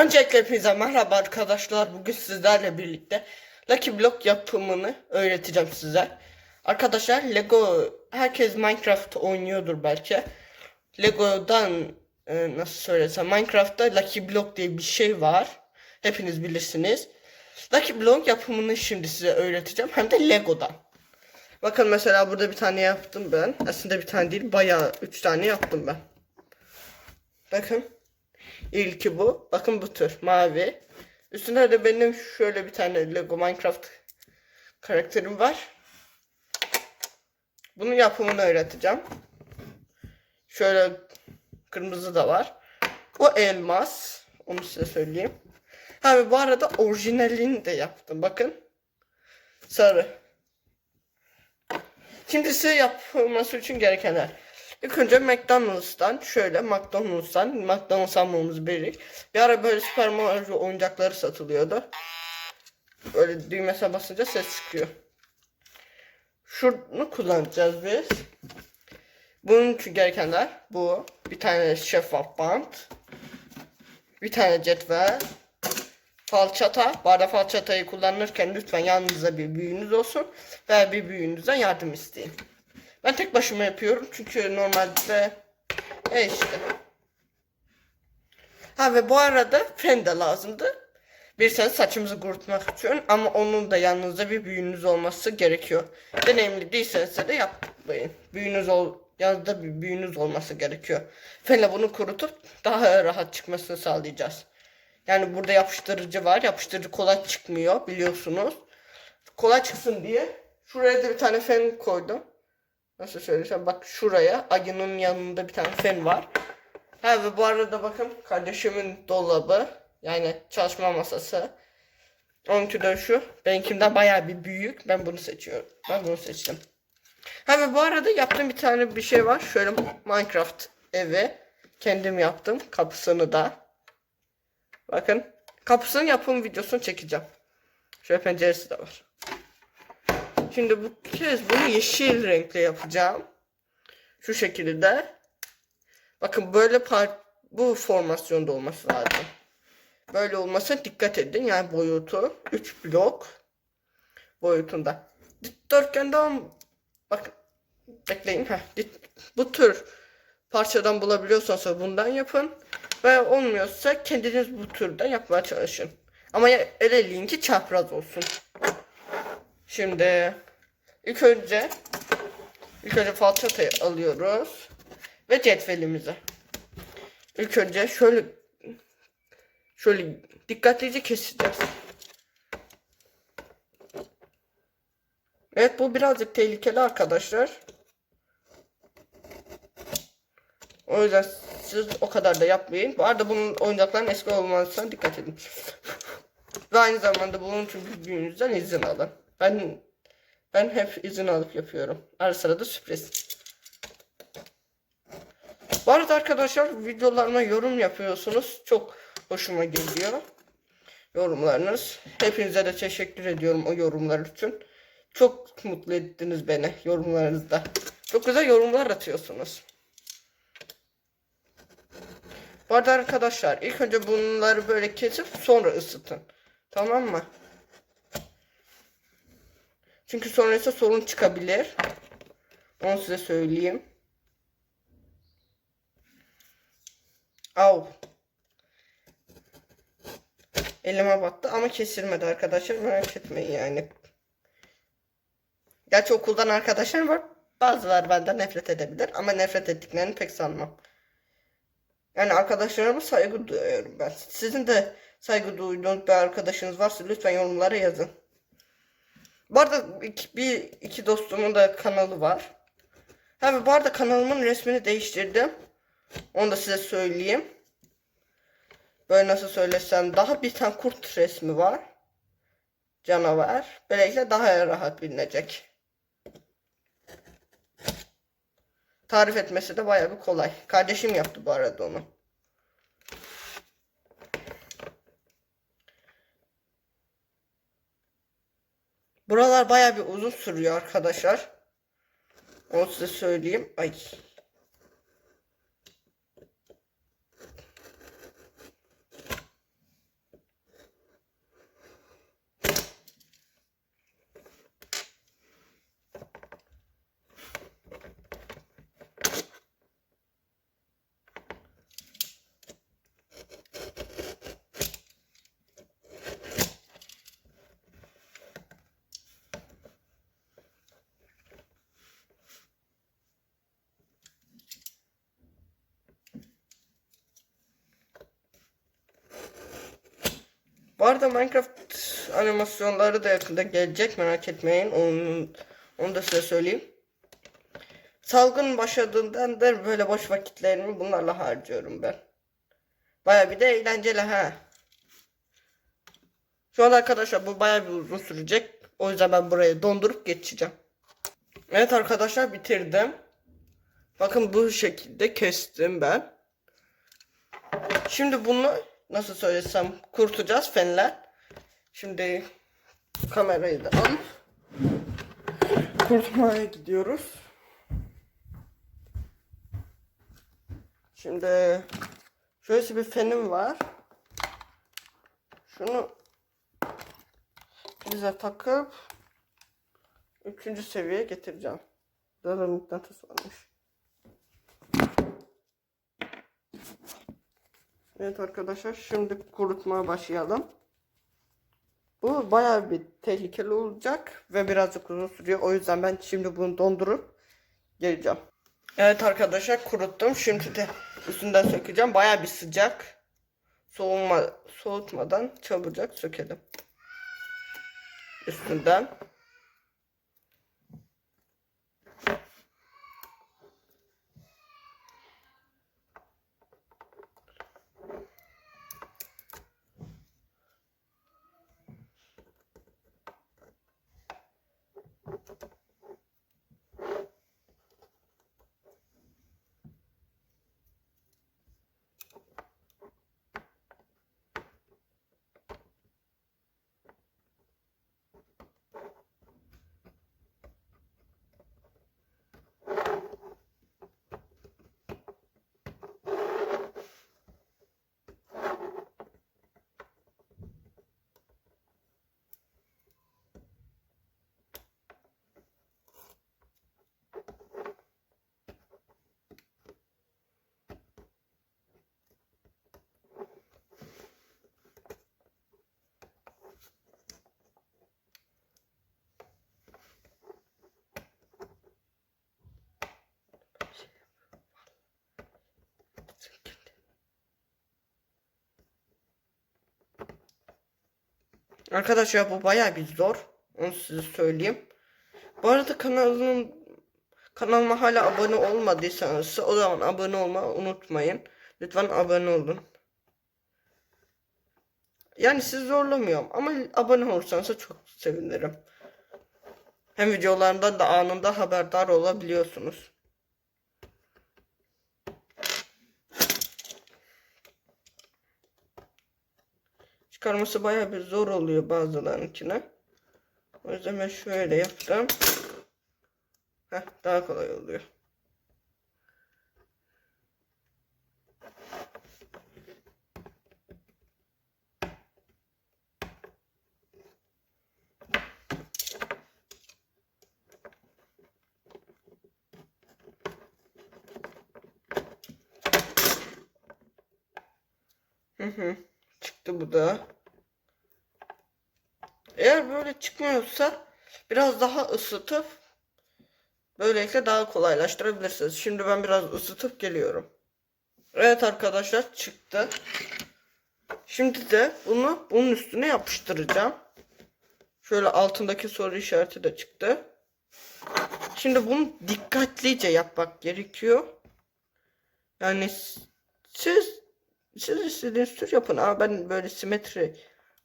Öncelikle hepinize merhaba arkadaşlar. Bugün sizlerle birlikte Lucky Block yapımını öğreteceğim size. Arkadaşlar Lego herkes Minecraft oynuyordur belki. Lego'dan e, nasıl söylesem Minecraft'ta Lucky Block diye bir şey var. Hepiniz bilirsiniz. Lucky Block yapımını şimdi size öğreteceğim. Hem de Lego'dan. Bakın mesela burada bir tane yaptım ben. Aslında bir tane değil bayağı üç tane yaptım ben. Bakın. İlki bu. Bakın bu tür mavi. Üstünde de benim şöyle bir tane Lego Minecraft karakterim var. Bunun yapımını öğreteceğim. Şöyle kırmızı da var. O elmas. Onu size söyleyeyim. Ha bu arada orijinalini de yaptım. Bakın. Sarı. Şimdi size yapılması için gerekenler. İlk önce McDonald's'tan şöyle McDonald's'tan McDonald's almamız gerek. Bir ara böyle Super Mario oyuncakları satılıyordu. Böyle düğmesine basınca ses çıkıyor. Şunu kullanacağız biz. Bunun için gerekenler bu. Bir tane şeffaf bant. Bir tane cetvel. Falçata. Bu falçatayı kullanırken lütfen yanınızda bir büyüğünüz olsun. Ve bir büyüğünüzden yardım isteyin. Ben tek başıma yapıyorum çünkü normalde e işte. Ha ve bu arada fen de lazımdı. Bir sen saçımızı kurutmak için ama onun da yanınızda bir büyüğünüz olması gerekiyor. Deneyimli değilseniz de yapmayın. Büyüğünüz ol, yanınızda bir büyüğünüz olması gerekiyor. Fenle bunu kurutup daha rahat çıkmasını sağlayacağız. Yani burada yapıştırıcı var. Yapıştırıcı kolay çıkmıyor biliyorsunuz. Kolay çıksın diye şuraya da bir tane fen koydum. Nasıl söylesem bak şuraya ayının yanında bir tane fen var. Ha ve bu arada bakın kardeşimin dolabı yani çalışma masası. Onunki de şu. Benimkinden bayağı bir büyük. Ben bunu seçiyorum. Ben bunu seçtim. Ha ve bu arada yaptığım bir tane bir şey var. Şöyle Minecraft evi. Kendim yaptım. Kapısını da. Bakın. Kapısının yapım videosunu çekeceğim. Şöyle penceresi de var. Şimdi bu kez bunu yeşil renkle yapacağım. Şu şekilde. Bakın böyle par bu formasyonda olması lazım. Böyle olmasına dikkat edin. Yani boyutu 3 blok boyutunda. Dikdörtgenden bakın bekleyin. Heh, bu tür parçadan bulabiliyorsanız bundan yapın. Ve olmuyorsa kendiniz bu türden yapmaya çalışın. Ama ele linki çapraz olsun. Şimdi ilk önce ilk önce falçatayı alıyoruz ve cetvelimizi. İlk önce şöyle şöyle dikkatlice keseceğiz. Evet bu birazcık tehlikeli arkadaşlar. O yüzden siz o kadar da yapmayın. Bu arada bunun oyuncakların eski olmasına dikkat edin. Ve aynı zamanda bunun için büyüğünüzden izin alın. Ben ben hep izin alıp yapıyorum. Ara sıra sürpriz. Bu arada arkadaşlar videolarıma yorum yapıyorsunuz. Çok hoşuma gidiyor. Yorumlarınız. Hepinize de teşekkür ediyorum o yorumlar için. Çok mutlu ettiniz beni yorumlarınızda. Çok güzel yorumlar atıyorsunuz. Bu arada arkadaşlar ilk önce bunları böyle kesip sonra ısıtın. Tamam mı? Çünkü sonrasında sorun çıkabilir. Onu size söyleyeyim. Au. Elime battı ama kesilmedi arkadaşlar merak etmeyin yani. Gerçi okuldan arkadaşlar var. Bazıları benden nefret edebilir ama nefret ettiklerini pek sanmam. Yani arkadaşlarıma saygı duyuyorum ben. Sizin de saygı duyduğunuz bir arkadaşınız varsa lütfen yorumlara yazın. Bu arada iki, bir iki dostumun da kanalı var. Ha bu arada kanalımın resmini değiştirdim. Onu da size söyleyeyim. Böyle nasıl söylesem daha bir tane kurt resmi var. Canavar. Böylelikle daha rahat bilinecek. Tarif etmesi de bayağı bir kolay. Kardeşim yaptı bu arada onu. Buralar bayağı bir uzun sürüyor arkadaşlar. Onu size söyleyeyim. Ay. Bu arada Minecraft animasyonları da yakında gelecek merak etmeyin. Onu, onu da size söyleyeyim. Salgın başladığından da böyle boş vakitlerimi bunlarla harcıyorum ben. Baya bir de eğlenceli ha. Şu an arkadaşlar bu baya bir uzun sürecek. O yüzden ben burayı dondurup geçeceğim. Evet arkadaşlar bitirdim. Bakın bu şekilde kestim ben. Şimdi bunu nasıl söylesem kurtacağız fenler. Şimdi kamerayı da alıp kurtmaya gidiyoruz. Şimdi şöyle bir fenim var. Şunu bize takıp üçüncü seviyeye getireceğim. Burada mıknatıs varmış. Evet arkadaşlar şimdi kurutmaya başlayalım. Bu bayağı bir tehlikeli olacak ve birazcık uzun sürüyor. O yüzden ben şimdi bunu dondurup geleceğim. Evet arkadaşlar kuruttum. Şimdi de üstünden sökeceğim. Bayağı bir sıcak. Soğuma, soğutmadan çabucak sökelim. Üstünden. Arkadaşlar bu bayağı bir zor. Onu size söyleyeyim. Bu arada kanalım kanalıma hala abone olmadıysanız o zaman abone olmayı unutmayın. Lütfen abone olun. Yani sizi zorlamıyorum ama abone olursanız çok sevinirim. Hem videolarımdan da anında haberdar olabiliyorsunuz. Çıkarması bayağı bir zor oluyor bazılarınkine. O yüzden ben şöyle yaptım. Heh, daha kolay oluyor. Hı. Çıktı bu da. Eğer böyle çıkmıyorsa biraz daha ısıtıp böylelikle daha kolaylaştırabilirsiniz. Şimdi ben biraz ısıtıp geliyorum. Evet arkadaşlar çıktı. Şimdi de bunu bunun üstüne yapıştıracağım. Şöyle altındaki soru işareti de çıktı. Şimdi bunu dikkatlice yapmak gerekiyor. Yani siz siz istediğiniz tür yapın ama ben böyle simetri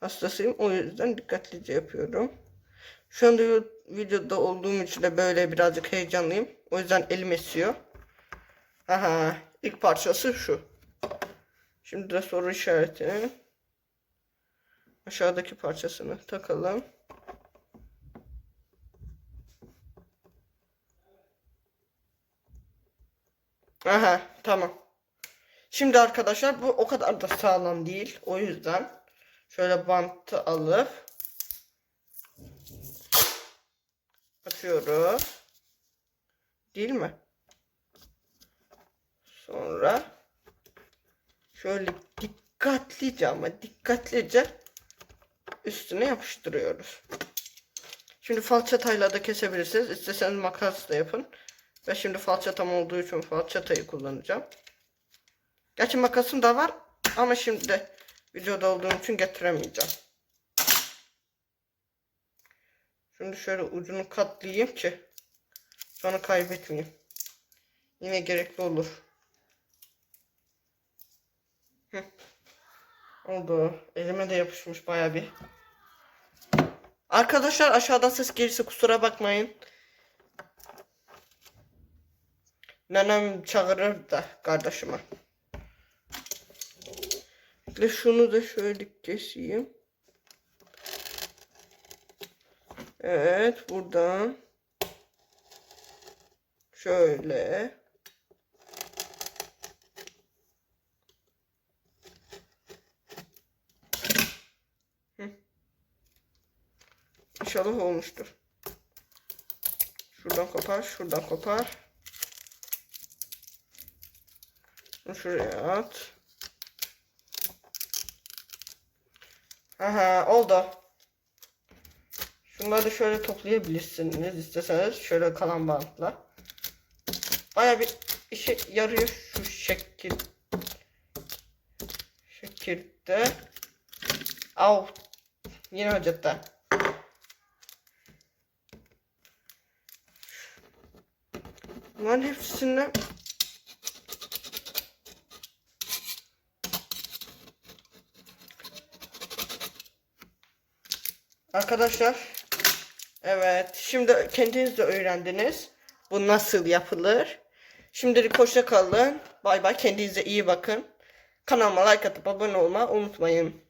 hastasıyım. O yüzden dikkatlice yapıyorum. Şu anda videoda olduğum için de böyle birazcık heyecanlıyım. O yüzden elim esiyor. Aha, ilk parçası şu. Şimdi de soru işaretini aşağıdaki parçasını takalım. Aha, tamam. Şimdi arkadaşlar bu o kadar da sağlam değil. O yüzden şöyle bantı alıp atıyoruz. Değil mi? Sonra şöyle dikkatlice ama dikkatlice üstüne yapıştırıyoruz. Şimdi falçatayla da kesebilirsiniz. İsterseniz makasla yapın. Ben şimdi falçatam olduğu için falçatayı kullanacağım. Gerçi makasım da var ama şimdi de videoda olduğum için getiremeyeceğim. Şimdi şöyle ucunu katlayayım ki sonra kaybetmeyeyim. Yine gerekli olur. Hı. Oldu. Elime de yapışmış baya bir. Arkadaşlar aşağıdan ses gelirse kusura bakmayın. Nenem çağırır da kardeşime. Ve şunu da şöyle keseyim. Evet buradan. Şöyle. İnşallah olmuştur. Şuradan kopar, şuradan kopar. Şuraya at. Aha oldu. Şunları da şöyle toplayabilirsiniz isteseniz şöyle kalan bantla. Baya bir işe yarıyor şu şekil şekilde. Av yine hocatta. Bunların hepsini Arkadaşlar evet şimdi kendiniz de öğrendiniz. Bu nasıl yapılır. Şimdilik hoşça kalın. Bay bay kendinize iyi bakın. Kanalıma like atıp abone olmayı unutmayın.